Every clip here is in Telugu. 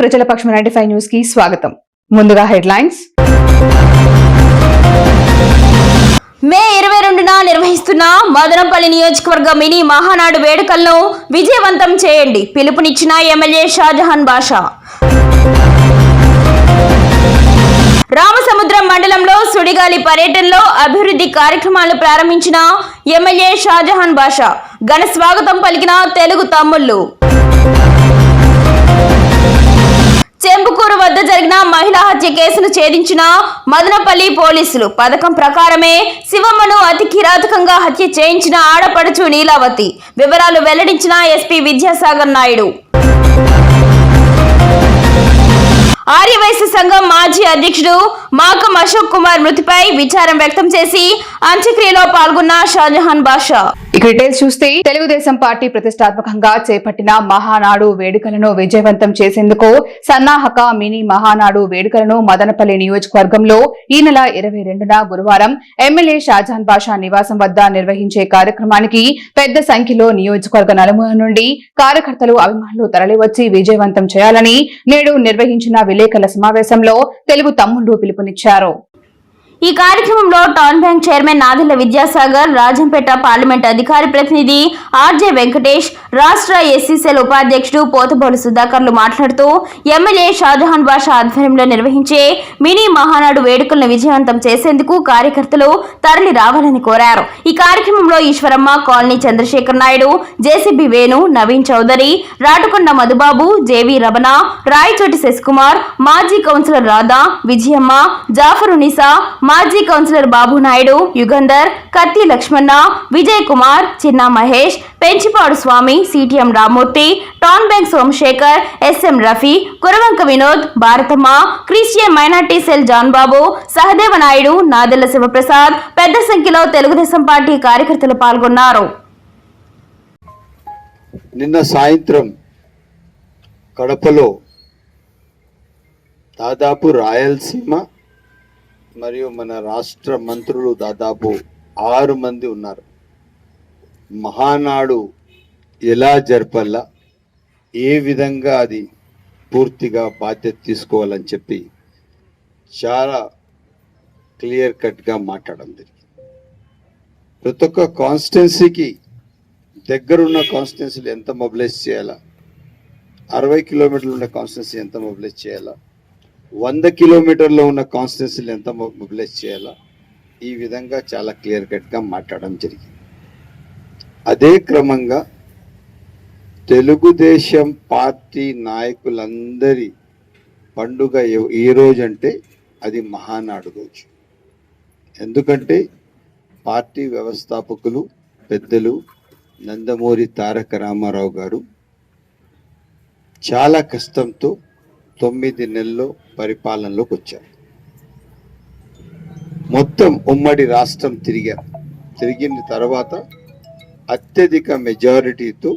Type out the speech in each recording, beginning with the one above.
ప్రజల పక్షం నైన్టీ ఫైవ్ న్యూస్కి స్వాగతం. ముందుగా హెడ్లైన్స్. మే ఇరవై రెండున నిర్వహిస్తున్న మదనపల్లి నియోజకవర్గ మినీ మహానాడు వేడుకలను విజయవంతం చేయండి. పిలుపునిచ్చిన ఎమ్మెల్యే షాజహాన్ బాషా. రామసముద్రం మండలంలో సుడిగాలి పర్యటనలో అభివృద్ధి కార్యక్రమాలు ప్రారంభించిన ఎమ్మెల్యే షాజహాన్ బాషా. ఘన స్వాగతం పలికిన తెలుగు తమ్ముళ్ళు. చెంపుకూరు వద్ద జరిగిన మహిళా హత్య కేసును ఛేదించిన మదనపల్లి పోలీసులు పథకం ప్రకారమే శివమ్మను అతి కిరాతకంగా హత్య చేయించిన ఆడపడుచు నీలావతి. వివరాలు వెల్లడించిన ఎస్పీ విద్యాసాగర్ నాయుడు. ఆర్యవైశ్య సంఘం మాజీ అధ్యక్షుడు మాకం అశోక్ కుమార్ మృతిపై విచారం వ్యక్తం చేసి అంత్యక్రియలో పాల్గొన్న షాజహాన్ బాషా. ఇక డీటెయిల్స్ చూస్తే తెలుగుదేశం పార్టీ ప్రతిష్టాత్మకంగా చేపట్టిన మహానాడు వేడుకలను విజయవంతం చేసేందుకు సన్నాహక మినీ మహానాడు వేడుకలను మదనపల్లి నియోజకవర్గంలో ఈ నెల ఇరవై రెండున గురువారం ఎమ్మెల్యే షాజాన్ బాషా నివాసం వద్ద నిర్వహించే కార్యక్రమానికి పెద్ద సంఖ్యలో నియోజకవర్గ నలుమూల నుండి కార్యకర్తలు అభిమానులు తరలివచ్చి విజయవంతం చేయాలని నేడు నిర్వహించిన విలేకరుల సమావేశంలో తెలుగు తమ్ముళ్ళు పిలుపునిచ్చారు. ఈ కార్యక్రమంలో town bank chairman Nadella Vidyasagar Rajampet parliament అధికారి ప్రతినిధి ఆర్జే వెంకటేష్ రాష్ట్ర ఎస్సీసీఎల్ ఉపాధ్యక్షుడు పోతబోలు సుధాకర్లు మాట్లాడుతూ ఎమ్మెల్యే షాజహాన్ బాషా ఆధ్వర్యంలో నిర్వహించే మినీ మహానాడు వేడుకలను విజయవంతం చేసేందుకు కార్యకర్తలు తరలి రావాలని కోరారు. ఈ కార్యక్రమంలో Eswaramma colony Chandrasekhar Naidu JCB Venu Naveen Chowdary Ratukonda Madhubabu JV Ramana Rayachoti Sasikumar మాజీ కౌన్సిలర్ రాధా విజయమ్మ జాఫర్ ఉనిసా మాజీ councillor Babu Naidu Yugandhar Katti Lakshmana Vijay Kumar Chinna Mahesh Penchipadu Swamy CTM Ramurthy town bank Somasekhar SM Rafi Kuravanka Vinod Bharathamma Christian minority cell John Babu Sahadeva Naidu Nadella Sivaprasad పెద్ద సంఖ్యలో తెలుగుదేశం పార్టీ కార్యకర్తలు పాల్గొన్నారు. నిన్న సాయంత్రం కడపలో దాదాపు రాయలసీమ మరియు మన రాష్ట్ర మంత్రులు దాదాపు ఆరు మంది ఉన్నారు. మహానాడు ఎలా జరపాలా ఏ విధంగా అది పూర్తిగా బాధ్యత తీసుకోవాలని చెప్పి చాలా క్లియర్ కట్గా మాట్లాడడం జరిగింది. ప్రతి ఒక్క కాన్స్టిట్యున్సీకి దగ్గరున్న కాన్స్టిట్యున్సీలు ఎంత మొబిలైజ్ చేయాలా? అరవై కిలోమీటర్లు ఉన్న కాన్స్టిట్యున్సీ ఎంత మొబిలైజ్ చేయాలా? వంద కిలోమీటర్లో ఉన్న కాన్స్టిట్యున్సీలు ఎంత మొబిలైజ్ చేయాలా ఈ విధంగా చాలా క్లియర్ కట్గా మాట్లాడడం జరిగింది. అదే క్రమంగా తెలుగుదేశం పార్టీ నాయకులందరి పండుగ ఏ రోజు అంటే అది మహానాడు రోజు. ఎందుకంటే పార్టీ వ్యవస్థాపకులు పెద్దలు నందమూరి తారక రామారావు గారు చాలా కష్టంతో తొమ్మిది నెలల్లో పరిపాలనలోకి వచ్చారు. మొత్తం ఉమ్మడి రాష్ట్రం తిరిగారు తిరిగిన తర్వాత అత్యధిక మెజారిటీతో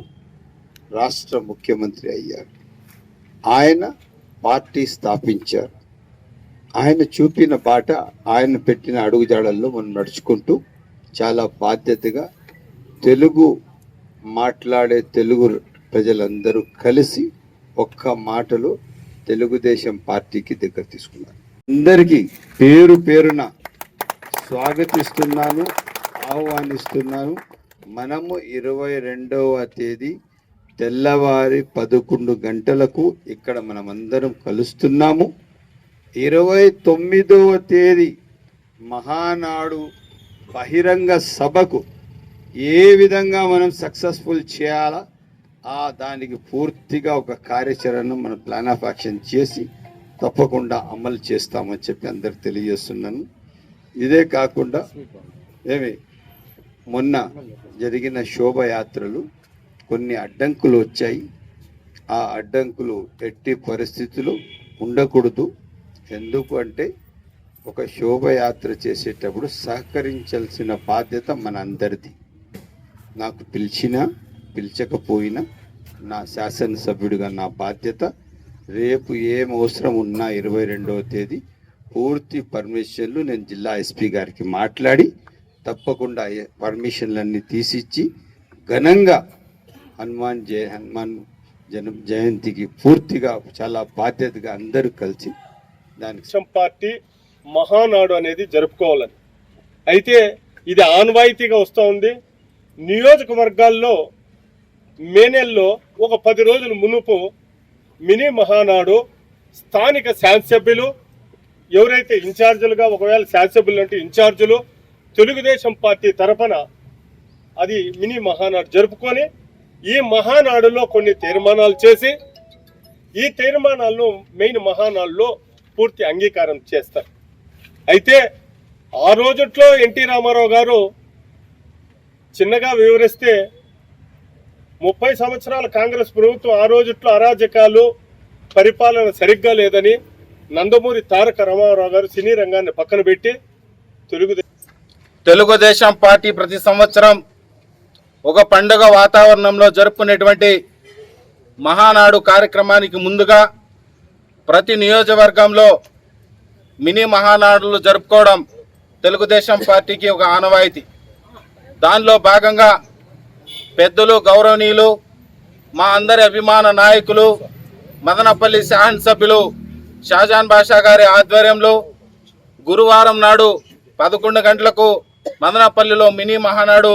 రాష్ట్ర ముఖ్యమంత్రి అయ్యారు. ఆయన పార్టీ స్థాపించారు. ఆయన చూపిన బాట ఆయన పెట్టిన అడుగుజాడల్లో మనం నడుచుకుంటూ చాలా బాధ్యతగా తెలుగు మాట్లాడే తెలుగు ప్రజలందరూ కలిసి ఒక్క మాటలో తెలుగుదేశం పార్టీకి దగ్గర తీసుకున్నాను అందరికీ పేరు పేరున స్వాగతిస్తున్నాను ఆహ్వానిస్తున్నాను. మనము ఇరవై రెండవ తేదీ తెల్లవారి పదకొండు గంటలకు ఇక్కడ మనమందరం కలుస్తున్నాము. ఇరవై తొమ్మిదవ తేదీ మహానాడు బహిరంగ సభకు ఏ విధంగా మనం సక్సెస్ఫుల్ చేయాలా ఆ దానికి పూర్తిగా ఒక కార్యాచరణను మన ప్లాన్ ఆఫ్ యాక్షన్ చేసి తప్పకుండా అమలు చేస్తామని చెప్పి అందరికి తెలియజేస్తున్నాను. ఇదే కాకుండా ఏమి మొన్న జరిగిన శోభయాత్రలు కొన్ని అడ్డంకులు వచ్చాయి. ఆ అడ్డంకులు ఎట్టి పరిస్థితులు ఉండకూడదు. ఎందుకు అంటే ఒక శోభయాత్ర చేసేటప్పుడు సహకరించాల్సిన బాధ్యత మన అందరిది నాకు పిలిచినా పిలిచకపోయినా నా శాసనసభ్యుడిగా నా బాధ్యత రేపు ఏం అవసరం ఉన్నా ఇరవై రెండవ తేదీ పూర్తి పర్మిషన్లు నేను జిల్లా ఎస్పీ గారికి మాట్లాడి తప్పకుండా పర్మిషన్లన్నీ తీసిచ్చి ఘనంగా హనుమాన్ జయ హనుమాన్ జన జయంతికి పూర్తిగా చాలా బాధ్యతగా అందరూ కలిసి దానికి పార్టీ మహానాడు అనేది జరుపుకోవాలని. అయితే ఇది ఆన్వాయితీగా వస్తూ ఉంది నియోజకవర్గాల్లో మే నెలలో ఒక పది రోజుల మునుపు మినీ మహానాడు స్థానిక శాసభ్యులు ఎవరైతే ఇన్ఛార్జీలుగా ఒకవేళ శాసభ్యులు అంటే ఇన్ఛార్జీలు తెలుగుదేశం పార్టీ తరఫున అది మినీ మహానాడు జరుపుకొని ఈ మహానాడులో కొన్ని తీర్మానాలు చేసి ఈ తీర్మానాలను మెయిన్ మహానాడులో పూర్తి అంగీకారం చేస్తారు. అయితే ఆ రోజుట్లో ఎన్టీ రామారావు గారు చిన్నగా వివరిస్తే ముప్పై సంవత్సరాల కాంగ్రెస్ ప్రభుత్వం ఆ రోజుట్లో అరాజకాలు పరిపాలన సరిగ్గా లేదని నందమూరి తారక రామారావు గారు సినీ రంగాన్ని పక్కన పెట్టి తెలుగుదేశం తెలుగుదేశం పార్టీ ప్రతి సంవత్సరం ఒక పండుగ వాతావరణంలో జరుపుకునేటువంటి మహానాడు కార్యక్రమానికి ముందుగా ప్రతి నియోజకవర్గంలో మినీ మహానాడులు జరుపుకోవడం తెలుగుదేశం పార్టీకి ఒక ఆనవాయితీ. దానిలో భాగంగా పెద్దలు గౌరవనీయులు మా అందరి అభిమాన నాయకులు మదనపల్లి శాసనసభ్యులు షాజాన్ బాషా గారి ఆధ్వర్యంలో గురువారం నాడు పదకొండు గంటలకు మదనపల్లిలో మినీ మహానాడు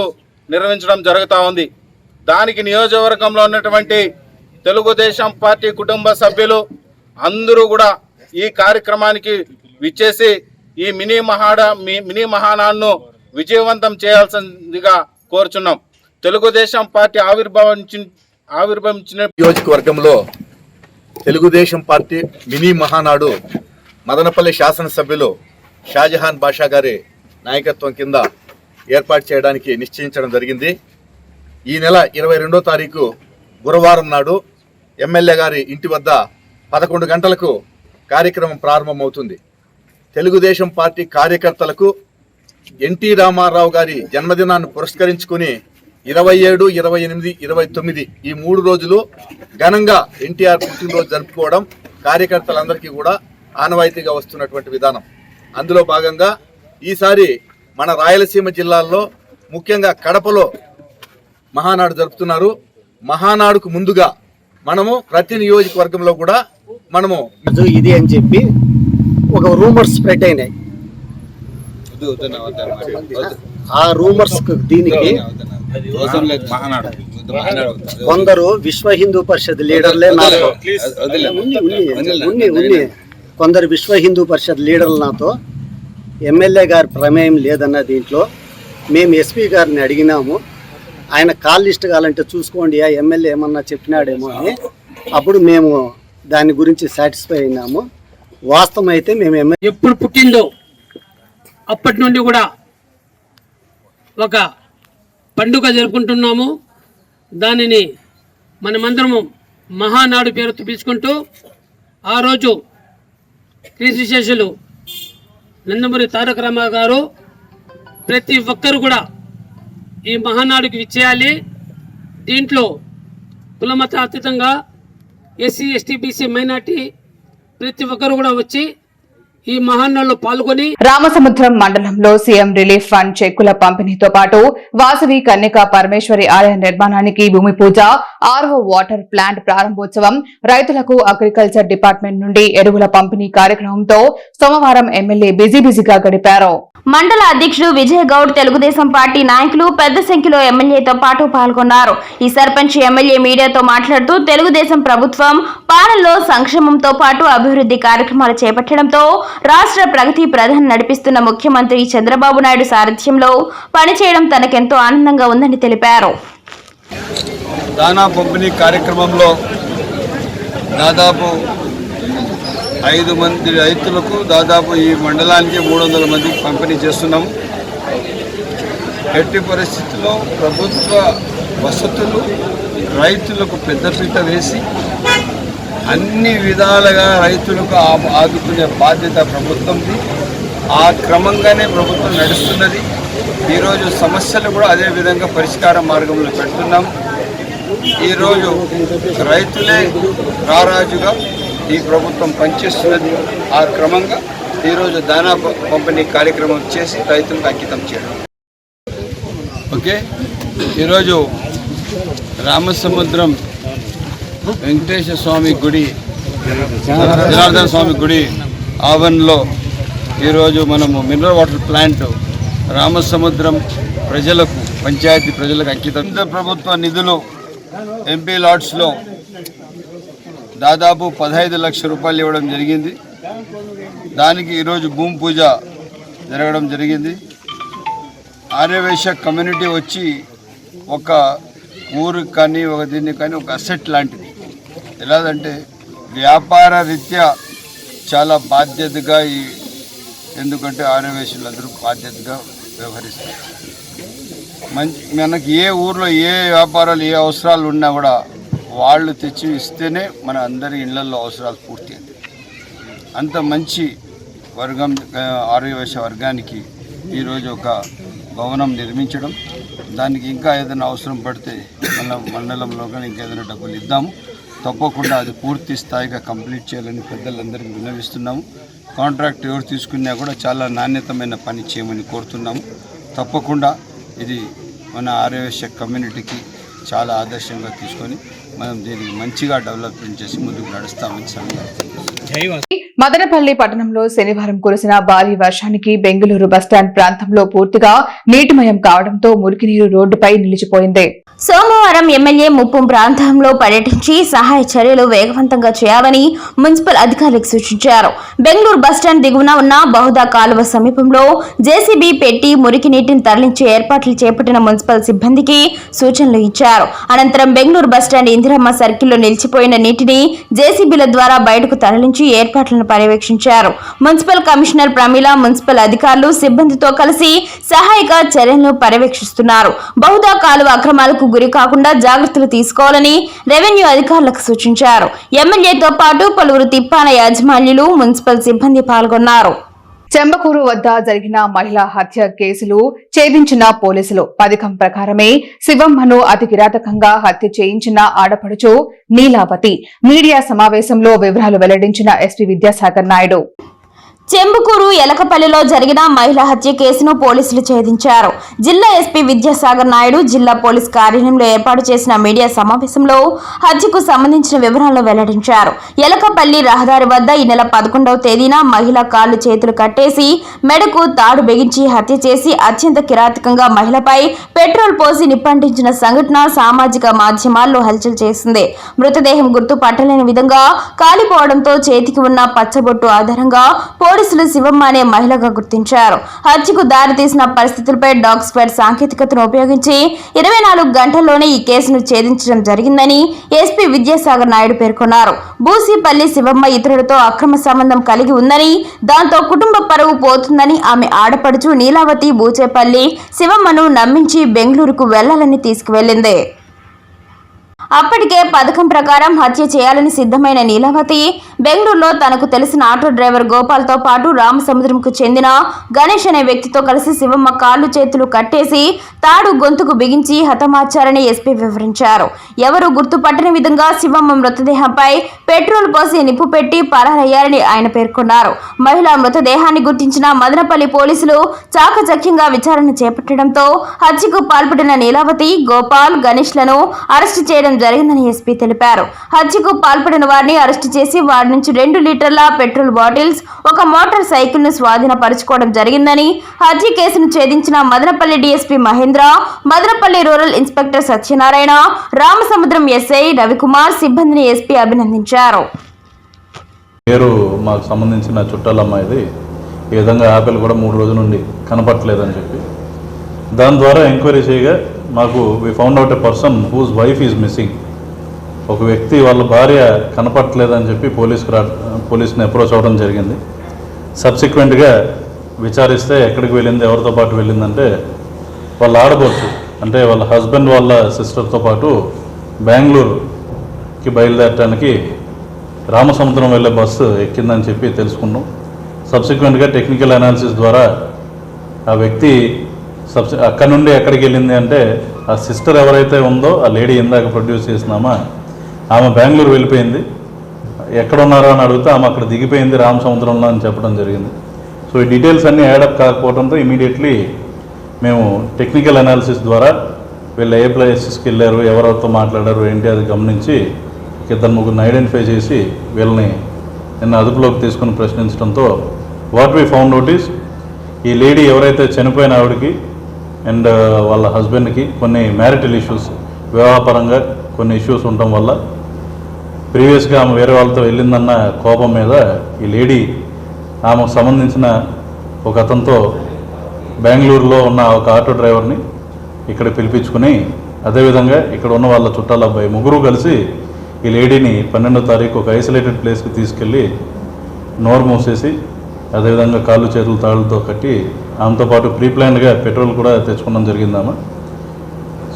నిర్వహించడం జరుగుతూ ఉంది. దానికి నియోజకవర్గంలో ఉన్నటువంటి తెలుగుదేశం పార్టీ కుటుంబ సభ్యులు అందరూ కూడా ఈ కార్యక్రమానికి విచ్చేసి ఈ మినీ మహాడ మినీ మహానాడును విజయవంతం చేయాల్సిందిగా కోరుచున్నాం. తెలుగుదేశం పార్టీ ఆవిర్భావించి ఆవిర్భవించిన నియోజకవర్గంలో తెలుగుదేశం పార్టీ మినీ మహానాడు మదనపల్లి శాసనసభ్యులు షాజహాన్ బాషా గారి నాయకత్వం కింద ఏర్పాటు చేయడానికి నిశ్చయించడం జరిగింది. ఈ నెల ఇరవై రెండో తారీఖు గురువారం నాడు ఎమ్మెల్యే గారి ఇంటి వద్ద పదకొండు గంటలకు కార్యక్రమం ప్రారంభమవుతుంది. తెలుగుదేశం పార్టీ కార్యకర్తలకు ఎన్టీ రామారావు గారి జన్మదినాన్ని పురస్కరించుకుని ఇరవై ఏడు ఇరవై ఎనిమిది ఇరవై తొమ్మిది ఈ మూడు రోజులు ఘనంగా ఎన్టీఆర్ పుట్టినరోజు జరుపుకోవడం కార్యకర్తలందరికీ కూడా ఆనవాయితీగా వస్తున్నటువంటి విధానం. అందులో భాగంగా ఈసారి మన రాయలసీమ జిల్లాల్లో ముఖ్యంగా కడపలో మహానాడు జరుపుతున్నారు. మహానాడుకు ముందుగా మనము ప్రతి నియోజకవర్గంలో కూడా మనము ఇది అని చెప్పి ఒక రూమర్స్ స్ప్రెడ్ అయినాయి. ఆ రూమర్స్ దీనికి కొందరు విశ్వ హిందూ పరిషత్ లీడర్లే నాతో. ఉన్ని ఉన్ని కొందరు విశ్వ హిందూ పరిషత్ లీడర్లు నాతో ఎమ్మెల్యే గారి ప్రమేయం లేదన్న దీంట్లో మేము ఎస్పీ గారిని అడిగినాము. ఆయన కాల్ లిస్ట్ కావాలంటే చూసుకోండి ఆ ఎమ్మెల్యే ఏమన్నా చెప్పినాడేమో అని. అప్పుడు మేము దాని గురించి సాటిస్ఫై అయినాము. వాస్తవం అయితే మేము ఎమ్మెల్యే ఎప్పుడు పుట్టిందో అప్పటి నుండి కూడా ఒక పండుగ జరుపుకుంటున్నాము. దానిని మనమందరము మహానాడు పేరుతో పిలుచుకుంటూ ఆ రోజు కీర్తిశేషులు నందమూరి తారక రామారావు గారు ప్రతి ఒక్కరు కూడా ఈ మహానాడుకి విచ్చేయాలి. దీంట్లో కులమత అతీతంగా ఎస్సీ ఎస్టీ బీసీ మైనార్టీ ప్రతి ఒక్కరు కూడా వచ్చి ఈ మహానాడులో పాల్గొని రామసముద్రం మండలంలో సీఎం రిలీఫ్ ఫండ్ చెక్కుల పంపిణీతో పాటు వాసవి కన్యకా పరమేశ్వరి ఆలయ నిర్మాణానికి భూమి పూజ ఆర్ఓ వాటర్ ప్లాంట్ ప్రారంభోత్సవం రైతులకు అగ్రికల్చర్ డిపార్ట్మెంట్ నుండి ఎరువుల పంపిణీ కార్యక్రమంతో సోమవారం ఎమ్మెల్యే బిజీ బిజీగా గడిపారు. మండల అధ్యక్షుడు విజయ్ గౌడ్ తెలుగుదేశం పార్టీ నాయకులు పెద్ద సంఖ్యలో ఎమ్మెల్యేతో పాటు పాల్గొన్నారు. ఈ సర్పంచ్ ఎమ్మెల్యే మీడియాతో మాట్లాడుతూ తెలుగుదేశం ప్రభుత్వం పాలనలో సంక్షేమంతో పాటు అభివృద్ధి కార్యక్రమాలు చేపట్టడంతో రాష్ట్ర ప్రగతి ప్రధాన్ నడిపిస్తున్న ముఖ్యమంత్రి చంద్రబాబు నాయుడు సారథ్యంలో పనిచేయడం తనకెంతో ఆనందంగా ఉందని తెలిపారు. దానా పంపిణీ కార్యక్రమంలో దాదాపు ఐదు మంది రైతులకు దాదాపు ఈ మండలానికి మూడు వందల మందికి పంపిణీ చేస్తున్నాము ఎట్టి పరిస్థితుల్లో ప్రభుత్వ వసతులు రైతులకు పెద్దపీట వేసి అన్ని విధాలుగా రైతులకు ఆ- ఆదుకునే బాధ్యత ప్రభుత్వంది. ఆ క్రమంగానే ప్రభుత్వం నడుస్తున్నది. ఈరోజు సమస్యలు కూడా అదే విధంగా పరిష్కార మార్గంలో పెడుతున్నాం. ఈరోజు రైతులే రారాజుగా ఈ ప్రభుత్వం పనిచేస్తున్నది. ఆ క్రమంగా ఈరోజు దానా పంపిణీ కార్యక్రమం చేసి రైతులకు అంకితం చేయడం. ఓకే? ఈరోజు రామసముద్రం వెంకటేశ్వర స్వామి గుడి జనార్దన స్వామి గుడి ఆవరణలో ఈరోజు మనము మినరల్ వాటర్ ప్లాంట్ రామసముద్రం ప్రజలకు పంచాయతీ ప్రజలకు అంకితం. కేంద్ర ప్రభుత్వ నిధులు ఎంపీ లాట్స్లో దాదాపు పదహైదు లక్షల రూపాయలు ఇవ్వడం జరిగింది. దానికి ఈరోజు భూమి పూజ జరగడం జరిగింది. ఆర్యవైశ్య కమ్యూనిటీ వచ్చి ఒక ఊరికి కానీ ఒక దీన్ని కానీ ఒక అసెట్ లాంటిది. ఎలాదంటే వ్యాపార రీత్యా చాలా బాధ్యతగా ఈ ఎందుకంటే ఆర్యవైశ్యులందరూ బాధ్యతగా వ్యవహరిస్తారు. మంచి మనకి ఏ ఊర్లో ఏ వ్యాపారాలు ఏ అవసరాలు ఉన్నా కూడా వాళ్ళు తెచ్చి ఇస్తేనే మన అందరి ఇళ్ళలో అవసరాలు పూర్తి అంత మంచి వర్గం ఆ, వర్గానికి ఈరోజు ఒక భవనం నిర్మించడం దానికి ఇంకా ఏదైనా అవసరం పడితే మన మండలంలో కానీ ఇంకేదైనా డబ్బులు ఇద్దాము. తప్పకుండా అది పూర్తి స్థాయిగా కంప్లీట్ చేయాలని పెద్దలందరికీ విన్నవిస్తున్నాము కాంట్రాక్ట్ ఎవరు తీసుకున్నా కూడా చాలా నాణ్యతమైన పని చేయమని కోరుతున్నాము. తప్పకుండా ఇది మన ఆర్యవేశ కమ్యూనిటీకి చాలా ఆదర్శంగా తీసుకొని మనం దీనికి మంచిగా డెవలప్మెంట్ చేసి ముందుకు నడుస్తామని సందర్భంగా మదనపల్లి పట్టణంలో శనివారం కురిసిన భారీ వర్షానికి బెంగళూరు బస్టాండ్ ప్రాంతంలో పూర్తిగా నీటిమయం కావడంతో మురికినీరు రోడ్డుపై నిలిచిపోయింది. సోమవారం ఎమ్మెల్యే ముప్పం ప్రాంతంలో పర్యటించి సహాయ చర్యలు వేగవంతంగా చేయాలని మున్సిపల్ అధికారులకు సూచించారు. బెంగళూరు బస్టాండ్ దిగువన ఉన్న బహుదా కాలువ సమీపంలో జేసీబీ పెట్టి మురికి నీటిని తరలించే ఏర్పాట్లు చేపట్టిన మున్సిపల్ సిబ్బందికి సూచనలు ఇచ్చారు. అనంతరం బెంగళూరు బస్టాండ్ ఇందిరమ్మ సర్కిల్లో నిలిచిపోయిన నీటిని జేసీబీల ద్వారా బయటకు తరలించి ఏర్పాట్లను పర్యవేక్షించారు. మున్సిపల్ కమిషనర్ ప్రమీల మున్సిపల్ అధికారులు సిబ్బందితో కలిసి సహాయక చర్యలను పర్యవేక్షిస్తున్నారు. బహుదా కాలువ అక్రమాలకు గురి కాకుండా జాగ్రత్తలు తీసుకోవాలని రెవెన్యూ అధికారులకు సూచించారు. ఎమ్మెల్యేతో పాటు పలువురు తిప్పాన యాజమాన్యులు మున్సిపల్ సిబ్బంది పాల్గొన్నారు. చెంబకూరు వద్ద జరిగిన మహిళా హత్య కేసులు ఛేదించిన పోలీసులు పథకం ప్రకారమే శివమ్మను అతి కిరాతకంగా హత్య చేయించిన ఆడపడుచు నీలావతి. మీడియా సమావేశంలో వివరాలు వెల్లడించిన ఎస్పీ విద్యాసాగర్ నాయుడు. చెంబుకూరు ఎలకపల్లిలో జరిగిన మహిళ హత్య కేసును పోలీసులు ఛేదించారు. జిల్లా ఎస్పీ విద్యాసాగర్ నాయుడు జిల్లా పోలీస్ కార్యాలయంలో ఏర్పాటు చేసిన మీడియా సమావేశంలో హత్యకు సంబంధించిన వివరాలను వెల్లడించారు. ఎలకపల్లి రహదారి వద్ద ఈ నెల పదకొండవ తేదీన మహిళ కాళ్ళు చేతులు కట్టేసి మెడకు తాడు బిగించి హత్య చేసి అత్యంత కిరాతకంగా మహిళపై పెట్రోల్ పోసి నిప్పంటించిన సంఘటన సామాజిక మాధ్యమాల్లో హల్చల్ చేసింది. మృతదేహం గుర్తు పట్టలేని విధంగా కాలిపోవడంతో చేతికి ఉన్న పచ్చబొట్టు ఆధారంగా పోలీసులు శివమ్మ అనే మహిళగా గుర్తించారు. హత్యకు దారితీసిన పరిస్థితులపై డాగ్ స్క్వాడ్ సాంకేతికతను ఉపయోగించి ఇరవై నాలుగు గంటల్లోనే ఈ కేసును ఛేదించడం జరిగిందని ఎస్పీ విద్యాసాగర్ నాయుడు పేర్కొన్నారు. బూసిపల్లి శివమ్మ ఇతరులతో అక్రమ సంబంధం కలిగి ఉందని దాంతో కుటుంబ పరువు పోతుందని ఆమె ఆడపడుచు నీలావతి బూచేపల్లి శివమ్మను నమ్మించి బెంగళూరుకు వెళ్ళాలని తీసుకువెళ్ళింది అప్పటికే పథకం ప్రకారం హత్య చేయాలని సిద్ధమైన నీలవతి బెంగళూరులో తనకు తెలిసిన ఆటో డ్రైవర్ గోపాల్తో పాటు రామసముద్రంకు చెందిన గణేష్ అనే వ్యక్తితో కలిసి శివమ్మ కాళ్ళు చేతులు కట్టేసి తాడు గొంతుకు బిగించి హతమార్చారని ఎస్పీ వివరించారు. ఎవరు గుర్తుపట్టని విధంగా శివమ్మ మృతదేహంపై పెట్రోల్ పోసి నిప్పు పెట్టి పరారయ్యారని ఆయన పేర్కొన్నారు. మహిళ మృతదేహాన్ని గుర్తించిన మదనపల్లి పోలీసులు చాకచక్యంగా విచారణ చేపట్టడంతో హత్యకు పాల్పడిన నీలావతి గోపాల్ గణేష్లను అరెస్టు చేయడం జరిగిందని ఎస్పీ తెలిపారు. హత్యకు పాల్పడిన వారిని అరెస్టు చేసి వారి నుంచి రెండు లీటర్ల పెట్రోల్ బాటిల్స్ ఒక మోటార్ సైకిల్ను స్వాధీనపరచుకోవడం జరిగిందని హత్య కేసును ఛేదించిన Madanapalle DSP Mahendra Madanapalle rural inspector Satyanarayana Ramasamudram SI Ravikumar సిబ్బందిని ఎస్పీ అభినందించారు. పేరు మాకు సంబంధించిన చుట్టాల అమ్మాయిది ఈ విధంగా ఆపిల్ కూడా మూడు రోజుల నుండి కనపట్లేదని చెప్పి. దాని ద్వారా ఎంక్వైరీ చేయగా మాకు we found out a person whose wife is missing ఒక వ్యక్తి వాళ్ళ భార్య కనపట్లేదని చెప్పి పోలీస్కి రా పోలీస్ని అప్రోచ్ అవ్వడం జరిగింది. సబ్సిక్వెంట్గా విచారిస్తే ఎక్కడికి వెళ్ళింది ఎవరితో పాటు వెళ్ళిందంటే వాళ్ళ ఆడబోచ్చు అంటే వాళ్ళ హస్బెండ్ వాళ్ళ సిస్టర్తో పాటు బెంగళూరుకి బయలుదేరటానికి రామసముద్రం వెళ్ళే బస్సు ఎక్కిందని చెప్పి తెలుసుకున్నాం. సబ్సిక్వెంట్గా టెక్నికల్ అనాలిసిస్ ద్వారా ఆ వ్యక్తి సబ్సి అక్కడ నుండి ఎక్కడికి వెళ్ళింది అంటే ఆ సిస్టర్ ఎవరైతే ఉందో ఆ లేడీ ఇందాక ప్రొడ్యూస్ చేసినామా ఆమె బెంగళూరు వెళ్ళిపోయింది. ఎక్కడ ఉన్నారో అని అడిగితే ఆమె అక్కడ దిగిపోయింది రామసముద్రంలో అని చెప్పడం జరిగింది. సో ఈ డీటెయిల్స్ అన్నీ యాడప్ కాకపోవడంతో ఇమీడియట్లీ మేము టెక్నికల్ అనాలిసిస్ ద్వారా వీళ్ళు ఏ ప్లేసెస్కి వెళ్ళారు ఎవరెవరితో మాట్లాడారు ఏంటి అది గమనించి ఇద్దరు ముగ్గురిని ఐడెంటిఫై చేసి వీళ్ళని నిన్న అదుపులోకి తీసుకుని ప్రశ్నించడంతో వాట్ వి ఫౌండ్ నోటీస్? ఈ లేడీ ఎవరైతే చనిపోయిన ఆవిడకి అండ్ వాళ్ళ హస్బెండ్కి కొన్ని మ్యారిటల్ ఇష్యూస్ వివాహపరంగా కొన్ని ఇష్యూస్ ఉండటం వల్ల ప్రీవియస్గా ఆమె వేరే వాళ్ళతో వెళ్ళిందన్న కోపం మీద ఈ లేడీ ఆమెకు సంబంధించిన ఒక అతనితో బెంగళూరులో ఉన్న ఒక ఆటో డ్రైవర్ని ఇక్కడ పిలిపించుకుని అదేవిధంగా ఇక్కడ ఉన్న వాళ్ళ చుట్టాల అబ్బాయి ముగ్గురు కలిసి ఈ లేడీని పన్నెండో తారీఖు ఒక ఐసోలేటెడ్ ప్లేస్కి తీసుకెళ్ళి నోరు మూసేసి అదేవిధంగా కాళ్ళు చేతులు తాళ్ళతో కట్టి ఆమెతో పాటు ప్రీ ప్లాన్డ్గా పెట్రోల్ కూడా తెచ్చుకోవడం జరిగిందామా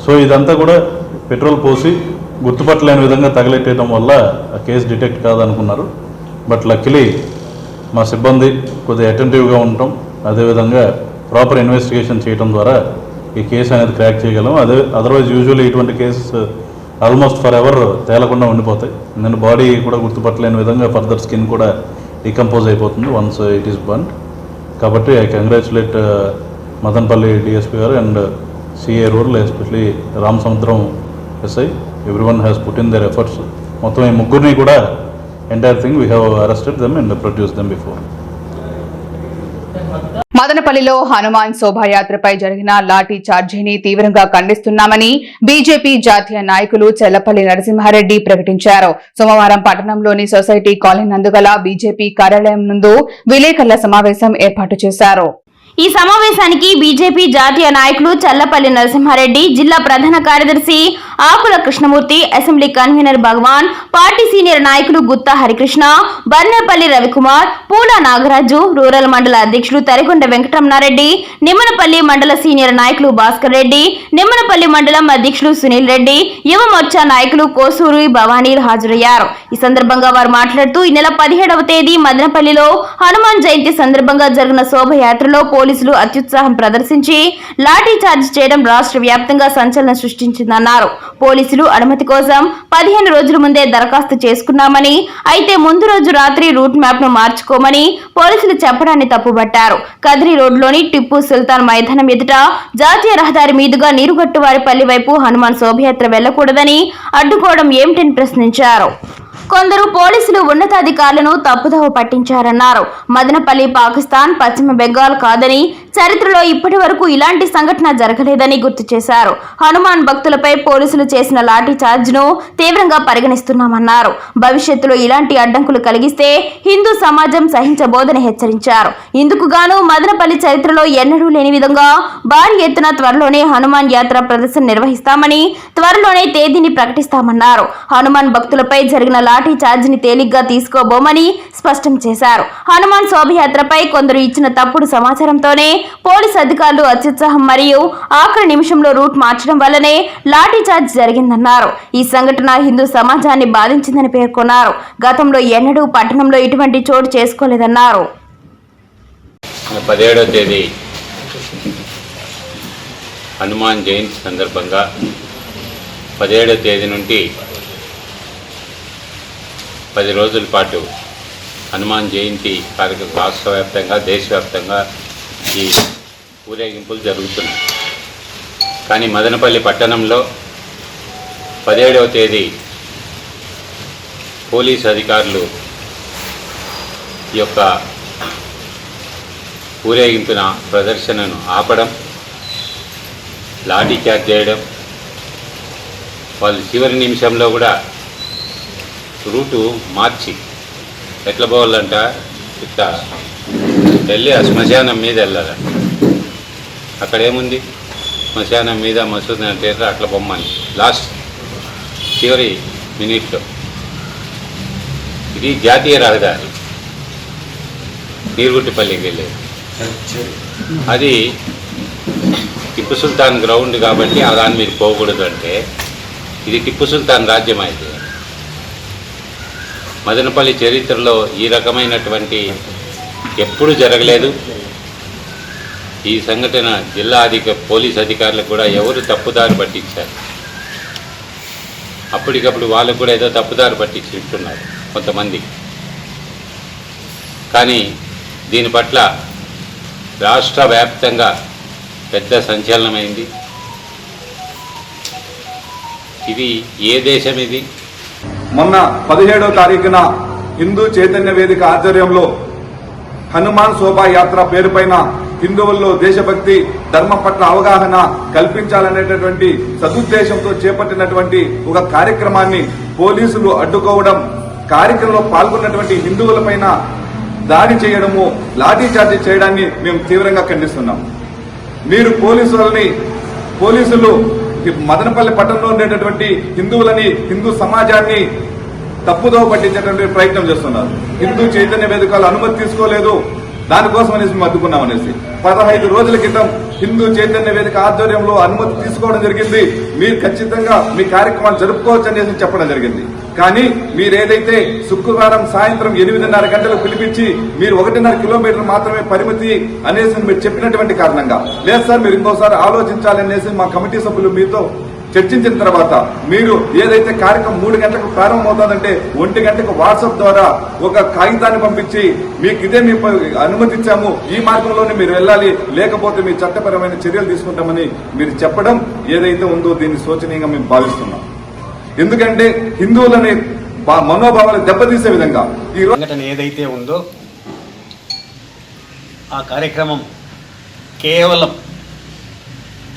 సో ఇదంతా కూడా పెట్రోల్ పోసి గుర్తుపట్టలేని విధంగా తగలెట్టేయడం వల్ల ఆ కేసు డిటెక్ట్ కాదనుకున్నారు. బట్ లక్కిలీ మా సిబ్బంది కొద్దిగా అటెంటివ్గా ఉండటం అదేవిధంగా ప్రాపర్ ఇన్వెస్టిగేషన్ చేయడం ద్వారా ఈ కేసు అనేది క్రాక్ చేయగలం. అదే అదర్వైజ్ యూజువల్లీ ఇటువంటి కేసెస్ ఆల్మోస్ట్ ఫర్ ఎవర్ తేలకుండా ఉండిపోతాయి. నేను బాడీ కూడా గుర్తుపట్టలేని విధంగా ఫర్దర్ స్కిన్ కూడా డికంపోజ్ అయిపోతుంది వన్స్ ఇట్ ఈస్ బండ్ కాబట్టి I congratulate Madanapalle DSP garu and CA rural especially Ramasamudram SI every one has put in their efforts మొత్తం ఈ ముగ్గురిని కూడా entire thing we have arrested them and produce them before మదనపల్లిలో హనుమాన్ శోభాయాత్రపై జరిగిన లాఠీ చార్జీని తీవ్రంగా ఖండిస్తున్నామని బీజేపీ జాతీయ నాయకులు చెల్లపల్లి నరసింహారెడ్డి ప్రకటించారు. సోమవారం పట్టణంలోని సొసైటీ కాలనీ నందుగల బీజేపీ కార్యాలయం ముందు విలేకరుల సమావేశం ఏర్పాటు చేశారు. ఈ సమావేశానికి బీజేపీ జాతీయ నాయకులు చల్లపల్లి నరసింహారెడ్డి జిల్లా ప్రధాన కార్యదర్శి Akula Krishnamurthy assembly convener Bhagavan party senior నాయకులు గుత్తా హరికృష్ణ బర్నేపల్లి రవికుమార్ పూల నాగరాజు రూరల్ మండల అధ్యక్షులు తరిగొండ వెంకటరమణారెడ్డి నిమ్మనపల్లి మండల సీనియర్ నాయకులు భాస్కర్ రెడ్డి నిమ్మనపల్లి మండలం అధ్యక్షులు సునీల్ రెడ్డి యువ మోర్చా నాయకులు కోసూరు భవానీలు హాజరయ్యారు. ఈ సందర్భంగా వారు మాట్లాడుతూ ఈ నెల పదిహేడవ తేదీ మదనపల్లిలో హనుమాన్ జయంతి సందర్భంగా జరిగిన శోభయాత్రలో పోలీసులు అత్యుత్సాహం ప్రదర్శించి లాఠీ చార్జ్ చేయడం రాష్ట్ర వ్యాప్తంగా సంచలనం సృష్టించిందన్నారు. పోలీసులు అనుమతి కోసం పదిహేను రోజుల ముందే దరఖాస్తు చేసుకున్నామని అయితే ముందు రోజు రాత్రి రూట్ మ్యాప్ను మార్చుకోమని పోలీసులు చెప్పడాన్ని తప్పుబట్టారు. కదిరి రోడ్లోని టిప్పు సుల్తాన్ మైదానం ఎదుట జాతీయ రహదారి మీదుగా నీరుగట్టువారిపల్లి వైపు హనుమాన్ శోభయాత్ర వెళ్ళకూడదని అడ్డుకోవడం ఏమిటని ప్రశ్నించారు. కొందరు పోలీసులు ఉన్నతాధికారులను తప్పుదోవ పట్టించారన్నారు. మదనపల్లి పాకిస్తాన్ పశ్చిమ బెంగాల్ కాదని చరిత్రలో ఇప్పటి వరకు ఇలాంటి సంఘటన జరగలేదని గుర్తు చేశారు. హనుమాన్ భక్తులపై పోలీసులు చేసిన లాఠీ చార్జ్ను తీవ్రంగా పరిగణిస్తున్నామన్నారు. భవిష్యత్తులో ఇలాంటి అడ్డంకులు కలిగిస్తే హిందూ సమాజం సహించబోదని హెచ్చరించారు. ఇందుకు గాను మదనపల్లి చరిత్రలో ఎన్నడూ లేని విధంగా భారీ ఎత్తున త్వరలోనే హనుమాన్ యాత్ర ప్రదర్శన నిర్వహిస్తామని త్వరలోనే తేదీని ప్రకటిస్తామన్నారు. హనుమాన్ భక్తులపై జరిగిన లాఠీ ఛార్జ్ని తేలిగ్గా తీసుకోబోమని స్పష్టం చేశారు. హనుమాన్ శోభయాత్రపై కొందరు ఇచ్చిన తప్పుడు సమాచారంతోనే పోలీస్ అధికారులు అత్యుత్సాహం మరియు ఆఖరి నిమిషంలో రూట్ మార్చడం వల్లనే లాఠీ ఛార్జ్ జరిగిందన్నారు. ఈ సంఘటన హిందూ సమాజాన్ని బాధించిందని పేర్కొన్నారు. గతంలో ఎన్నడూ పట్టణంలో ఇటువంటి చోటు చేసుకోలేదన్నారు. పదిహేడవ తేదీ హనుమాన్ జయంతి సందర్భంగా పదిహేడవ తేదీ నుండి పది రోజుల పాటు హనుమాన్ జయంతి కార్యక్రమం రాష్ట్ర వ్యాప్తంగా దేశవ్యాప్తంగా ఈ ఊరేగింపులు జరుగుతున్నాయి. కానీ మదనపల్లి పట్టణంలో పదిహేడవ తేదీ పోలీస్ అధికారులు ఈ యొక్క ఊరేగింపున ప్రదర్శనను ఆపడం లాఠీ చార్జ్ చేయడం వాళ్ళు చివరి నిమిషంలో కూడా రూటు మార్చి. ఎట్లా పోవాలంట? ఇట్లా వెళ్ళి ఆ శ్మశానం మీద వెళ్ళాలంట అక్కడ ఏముంది? శ్మశానం మీద మసూద్ అంటే అట్లా బొమ్మని లాస్ట్ చివరి మినిట్లో. ఇది జాతీయ రహదారి. నీరుగుట్టిపల్లికి వెళ్ళేది. అది టిప్పు సుల్తాన్ గ్రౌండ్ కాబట్టి ఆ దాని మీద పోకూడదు అంటే ఇది టిప్పు సుల్తాన్ రాజ్యం అయితే. మదనపల్లి చరిత్రలో ఈ రకమైనటువంటి ఎప్పుడు జరగలేదు. ఈ సంఘటన జిల్లా అధిక పోలీస్ అధికారులకు కూడా ఎవరు తప్పుదారి పట్టించారు? అప్పటికప్పుడు వాళ్ళు కూడా ఏదో తప్పుదారి పట్టించుంటున్నారు కొంతమంది. కానీ దీని పట్ల రాష్ట్ర వ్యాప్తంగా పెద్ద సంచలనమైంది. ఇది ఏ దేశం ఇది? మొన్న పదిహేడో తారీఖున హిందూ చైతన్య వేదిక ఆధ్వర్యంలో హనుమాన్ శోభాయాత్ర పేరుపైన హిందువుల్లో దేశభక్తి ధర్మం పట్ల అవగాహన కల్పించాలనేటటువంటి సదుద్దేశంతో చేపట్టినటువంటి ఒక కార్యక్రమాన్ని పోలీసులు అడ్డుకోవడం కార్యక్రమంలో పాల్గొన్నటువంటి హిందువులపైన దాడి చేయడము లాఠీచార్జీ చేయడాన్ని మేము తీవ్రంగా ఖండిస్తున్నాం. మీరు పోలీసులని పోలీసులు మదనపల్లి పట్టణంలో ఉండేటటువంటి హిందువులని హిందూ సమాజాన్ని తప్పుదో పట్టించేటువంటి ప్రయత్నం చేస్తున్నారు. హిందూ చైతన్య వేదికలు అనుమతి తీసుకోలేదు. దానికోసం అనేసి మేము అడ్డుకున్నాం అనేసి పదహైదు రోజుల క్రితం హిందూ చైతన్య వేదిక ఆధ్వర్యంలో అనుమతి తీసుకోవడం జరిగింది. మీరు ఖచ్చితంగా మీ కార్యక్రమాలు జరుపుకోవచ్చు అనేసి చెప్పడం జరిగింది. కానీ మీరు ఏదైతే శుక్రవారం సాయంత్రం ఎనిమిదిన్నర గంటలకు పిలిపించి మీరు ఒకటిన్నర కిలోమీటర్ మాత్రమే పరిమితి అనేసి మీరు చెప్పినటువంటి కారణంగా. లేదు సార్ మీరు ఇంకోసారి ఆలోచించాలనేసి మా కమిటీ సభ్యులు మీతో చర్చించిన తర్వాత మీరు ఏదైతే కార్యక్రమం మూడు గంటలకు ప్రారంభమవుతుందంటే ఒంటి గంటకు వాట్సాప్ ద్వారా ఒక కాగితాన్ని పంపించి మీకు ఇదే మీ అనుమతించాము ఈ మార్గంలోనే మీరు వెళ్ళాలి. లేకపోతే మీ చట్టపరమైన చర్యలు తీసుకుంటామని మీరు చెప్పడం ఏదైతే ఉందో దీన్ని శోచనీయంగా మేము భావిస్తున్నాం. ఎందుకంటే హిందువులని మనోభావాలు దెబ్బతీసే విధంగా ఈ ఏదైతే ఉందో ఆ కార్యక్రమం కేవలం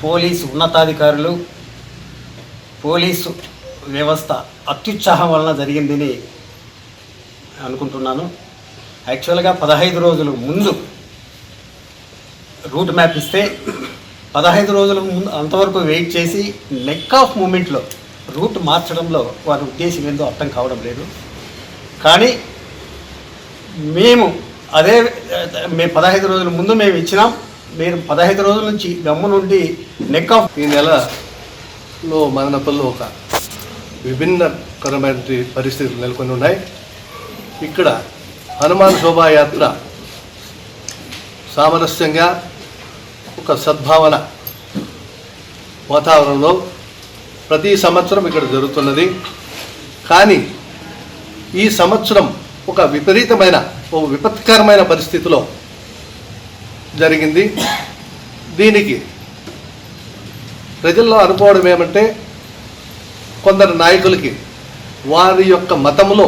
పోలీసు ఉన్నతాధికారులు పోలీసు వ్యవస్థ అత్యుత్సాహం వలన జరిగిందని అనుకుంటున్నాను. యాక్చువల్గా పదహైదు రోజుల ముందు రూట్ మ్యాప్ ఇస్తే పదహైదు రోజుల ముందు అంతవరకు వెయిట్ చేసి నెక్ ఆఫ్ మూమెంట్లో రూట్ మార్చడంలో వారి ఉద్దేశం ఏందో అర్థం కావడం లేదు. కానీ మేము అదే మేము పదహైదు రోజుల ముందు మేము ఇచ్చినాం. మీరు పదహైదు రోజుల నుంచి గమ్ము నుండి నెక్ ఆఫ్ ఈ నెల లో మదనపల్లిలో ఒక విభిన్నకరమైన పరిస్థితులు నెలకొని ఉన్నాయి. ఇక్కడ హనుమాన్ శోభాయాత్ర సామరస్యంగా ఒక సద్భావన వాతావరణంలో ప్రతి సంవత్సరం ఇక్కడ జరుగుతున్నది. కానీ ఈ సంవత్సరం ఒక విపరీతమైన ఒక విపత్కరమైన పరిస్థితిలో జరిగింది. దీనికి ప్రజల్లో అనుకోవడం ఏమంటే కొందరు నాయకులకి వారి యొక్క మతంలో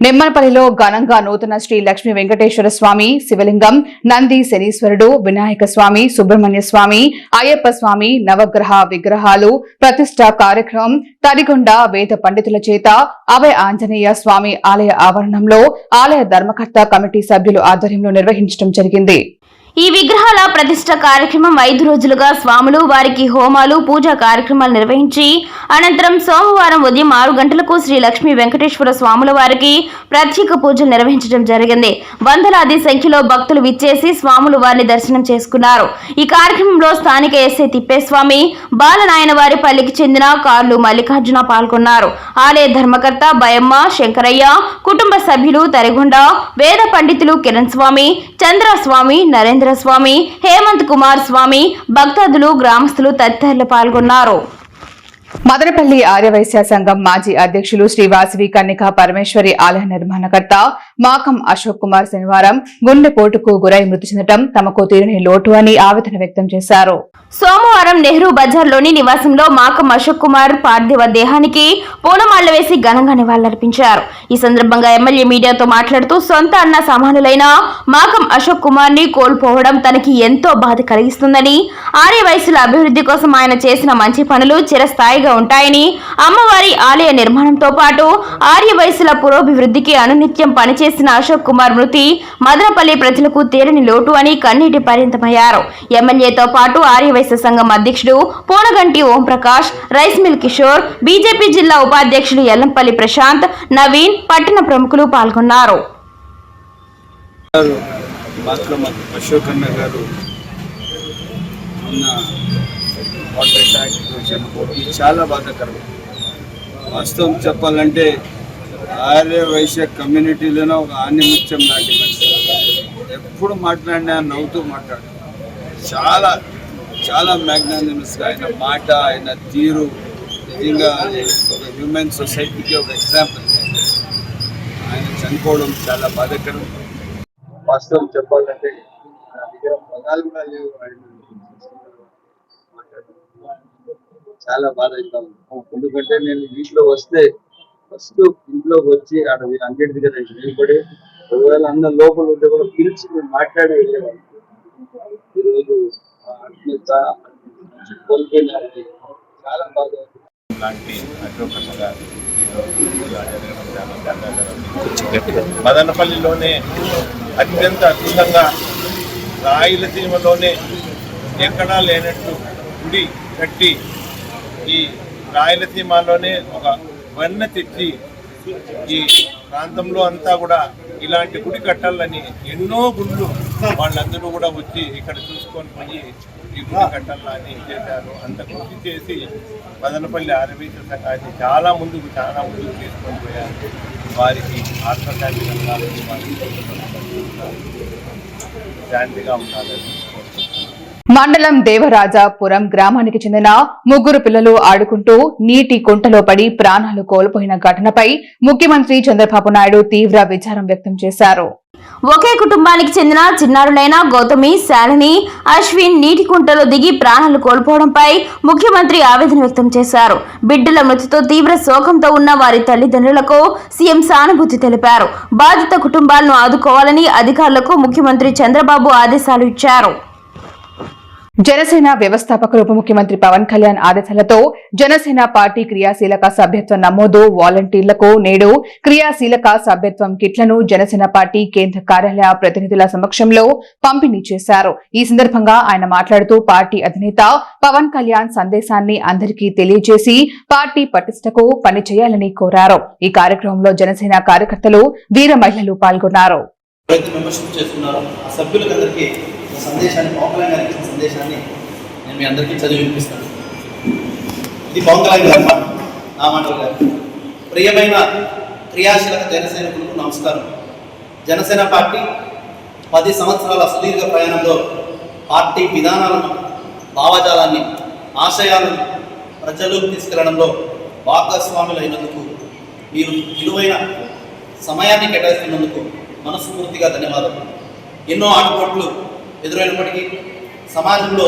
నిమ్మనపల్లిలో ఘనంగా నూతన శ్రీ లక్ష్మీ వెంకటేశ్వర స్వామి శివలింగం నంది శనీశ్వరుడు వినాయక స్వామి సుబ్రహ్మణ్య స్వామి అయ్యప్ప స్వామి నవగ్రహ విగ్రహాలు ప్రతిష్ట కార్యక్రమం తడిగొండ వేద పండితుల చేత అభయ ఆంజనేయ స్వామి ఆలయ ఆవరణంలో ఆలయ ధర్మకర్త కమిటీ సభ్యులు ఆధ్వర్యంలో నిర్వహించడం జరిగింది. ఈ విగ్రహాల ప్రతిష్ట కార్యక్రమం ఐదు రోజులుగా స్వాములు వారికి హోమాలు పూజా కార్యక్రమాలు నిర్వహించి అనంతరం సోమవారం ఉదయం ఆరు గంటలకు శ్రీ లక్ష్మీ వెంకటేశ్వర స్వాముల వారికి ప్రత్యేక పూజలు నిర్వహించడం జరిగింది. వందలాది సంఖ్యలో భక్తులు విచ్చేసి స్వాములు వారిని దర్శనం చేసుకున్నారు. ఈ కార్యక్రమంలో స్థానిక ఎస్ఐ తిప్పేస్వామి బాలనాయన వారి పల్లికి చెందిన కార్లు మల్లికార్జున పాల్గొన్నారు. ఆలయ ధర్మకర్త బయమ్మ శంకరయ్య కుటుంబ సభ్యులు తరిగొండ వేద పండితులు కిరణ్ స్వామి చంద్రస్వామి నరేంద్ర స్వామి హేమంత్ కుమార్ స్వామి భక్తాదులు గ్రామస్తులు తదితరులు పాల్గొన్నారు. మదనపల్లి ఆర్యవైశ్య సంఘం మాజీ అధ్యక్షులు శ్రీ వాసవి కన్నిక పరమేశ్వరి ఆలయ నిర్మాణకర్త మాకం అశోక్ కుమార్ శనివారం గుండెపోటుకు గురై మృతి చెందడం తమకు తీరని లోటు అని ఆవేదన వ్యక్తం చేశారు. సోమవారం నెహ్రూ బజార్లోని నివాసంలో మాకం అశోక్ కుమార్ పార్థివ దేహానికి పూలమాళ్ళ వేసి ఘనంగా నివాళులర్పించారు. ఈ సందర్భంగా ఎమ్మెల్యే మీడియాతో మాట్లాడుతూ సొంత అన్న సమానులైన మాకం అశోక్ కుమార్ని కోల్పోవడం తనకి ఎంతో బాధ కలిగిస్తుందని ఆర్య వయసుల అభివృద్ధి కోసం ఆయన చేసిన మంచి పనులు చిరస్థాయిగా ఉంటాయని అమ్మవారి ఆలయ నిర్మాణంతో పాటు ఆర్య వయసుల పురోభివృద్ధికి అనునిత్యం చేసిన అశోక్ కుమార్ మృతి మదనపల్లి ప్రజలకు తీరని లోటు అని కన్నీటి పర్యంతమయ్యారు ఎమ్మెల్యేతో పాటు ఆర్యవైశ్య సంఘం అధ్యక్షుడు Ponaganti Omprakash rice mill Kishore BJP జిల్లా ఉపాధ్యక్షులు ఎల్లంపల్లి ప్రశాంత్ నవీన్ పట్టణ ప్రముఖులు పాల్గొన్నారు. అశోక్ అన్న గారు ఉన్న వాటర్ అటాక్ చనిపోయి చాలా బాధాకరం. వాస్తవం చెప్పాలంటే ఆర్య వైశ్య కమ్యూనిటీలోనే ఒక ఆణిముత్యం లాంటి మనిషి. ఎప్పుడు మాట్లాడినా నవ్వుతూ మాట్లాడు. చాలా చాలా మ్యాగ్నానిమస్గా ఆయన మాట ఆయన తీరు నిజంగా ఒక హ్యూమన్ సొసైటీకి ఒక ఎగ్జాంపుల్ ఆయన చనిపోవడం చాలా బాధకరం. వాస్తవం చెప్పాలంటే పదాలు కూడా లేవు ఆయన చాలా బాధ అవుతాం ఎందుకంటే నేను వీటిలో వస్తే ఫస్ట్ ఇంట్లోకి వచ్చి అక్కడ అంగడి దగ్గర నిలబడి ఒకవేళ అన్న లోపల ఉంటే కూడా పిలిచి మేము మాట్లాడి వెళ్ళేవాళ్ళం. ఈరోజు కోల్పోయినారని చాలా బాగా లాంటి మదనపల్లిలోనే అత్యంత అద్భుతంగా రాయలసీమలోనే ఎక్కడా లేనట్టు గుడి కట్టి ఈ రాయలసీమలోనే ఒక వన్న తెచ్చి ఈ ప్రాంతంలో అంతా కూడా ఇలాంటి గుడి కట్టాలని ఎన్నో గుళ్ళు వాళ్ళందరూ కూడా వచ్చి ఇక్కడ చూసుకొని పోయి ఈ గుడి కట్టాలని చేశారు. అంత కృషి చేసి మదనపల్లి ఆరవీస సంఘాన్ని చాలా ముందుకు చాలా ముందుకు తీసుకొని పోయారు. వారికి ఆత్మశాంతి శాంతిగా ఉండాలని. మండలం దేవరాజాపురం గ్రామానికి చెందిన ముగ్గురు పిల్లలు ఆడుకుంటూ నీటి కుంటలో పడి ప్రాణాలు కోల్పోయిన ఘటనపై ముఖ్యమంత్రి చంద్రబాబు నాయుడు తీవ్ర విచారం వ్యక్తం చేశారు. ఒకే కుటుంబానికి చెందిన చిన్నారులైన గౌతమి శాలిని అశ్విన్ నీటి కుంటలో దిగి ప్రాణాలు కోల్పోవడంపై ముఖ్యమంత్రి ఆవేదన వ్యక్తం చేశారు. బిడ్డల మృతితో తీవ్ర శోకంతో ఉన్న వారి తల్లిదండ్రులకు సీఎం సానుభూతి తెలిపారు. బాధిత కుటుంబాలను ఆదుకోవాలని అధికారులకు ముఖ్యమంత్రి చంద్రబాబు ఆదేశాలు ఇచ్చారు. జనసేన వ్యవస్థాపకులు ఉప ముఖ్యమంత్రి పవన్ కళ్యాణ్ ఆదేశాలతో జనసేన పార్టీ క్రియాశీలక సభ్యత్వ నమోదు వాలంటీర్లకు నేడు క్రియాశీలక సభ్యత్వం కిట్లను జనసేన పార్టీ కేంద్ర కార్యాలయ ప్రతినిధుల సమక్షంలో పంపిణీ చేశారు. ఈ సందర్భంగా ఆయన మాట్లాడుతూ పార్టీ అధినేత పవన్ కళ్యాణ్ సందేశాన్ని అందరికీ తెలియజేసి పార్టీ పటిష్టకు పనిచేయాలని కోరారు. ఈ కార్యక్రమంలో జనసేన కార్యకర్తలు వీర మహిళలు పాల్గొన్నారు. సందేశాన్ని పవన్ కళ్యాణ్ గారికి ఇచ్చిన సందేశాన్ని నేను మీ అందరికీ చదివి వినిపిస్తాను. ఇది పవన్ కళ్యాణ్ గారి నా మాటలు గారు ప్రియమైన క్రియాశీలక జనసైనికులకు నమస్కారం. జనసేన పార్టీ పది సంవత్సరాల సుదీర్ఘ ప్రయాణంలో పార్టీ విధానాలను భావజాలాన్ని ఆశయాలను ప్రజల్లోకి తీసుకెళ్ళడంలో భాగస్వాములు అయినందుకు మీరు విలువైన సమయాన్ని కేటాయిస్తున్నందుకు మనస్ఫూర్తిగా ధన్యవాదాలు. ఎన్నో ఆటుపోట్లు ఎదురైనప్పటికీ సమాజంలో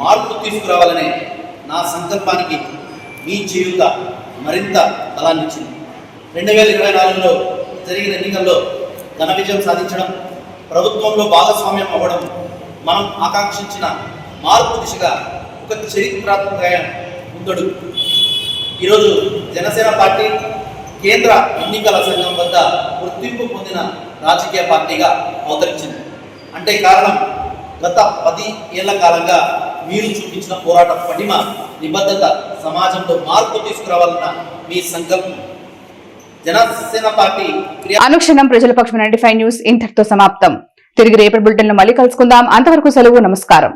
మార్పు తీసుకురావాలనే నా సంకల్పానికి మీ చేయుత మరింత బలాన్నిచ్చింది. రెండు వేల ఇరవై నాలుగులో జరిగిన ఎన్నికల్లో ఘన విజయం సాధించడం ప్రభుత్వంలో భాగస్వామ్యం అవ్వడం మనం ఆకాంక్షించిన మార్పు దిశగా ఒక చరిత్రాత్మక ముందడు ఈరోజు జనసేన పార్టీ కేంద్ర ఎన్నికల సంఘం వద్ద గుర్తింపు పొందిన రాజకీయ పార్టీగా అవతరించింది. అంటే కారణం గత పది ఏళ్ళ కాలంగా మీరు చూపించిన పోరాట పటిమ నిబద్ధత సమాజంలో మార్పు తీసుకురావాలన్న మీ సంకల్పం. జనసేన పార్టీ అనుక్షణం ప్రజల పక్షం నైన్టీ ఫైవ్ న్యూస్ ఇంతటితో సమాప్తం. తిరిగి రేపటి బులెటిన్లో మళ్ళీ కలుసుకుందాం. అంతవరకు సెలవు నమస్కారం.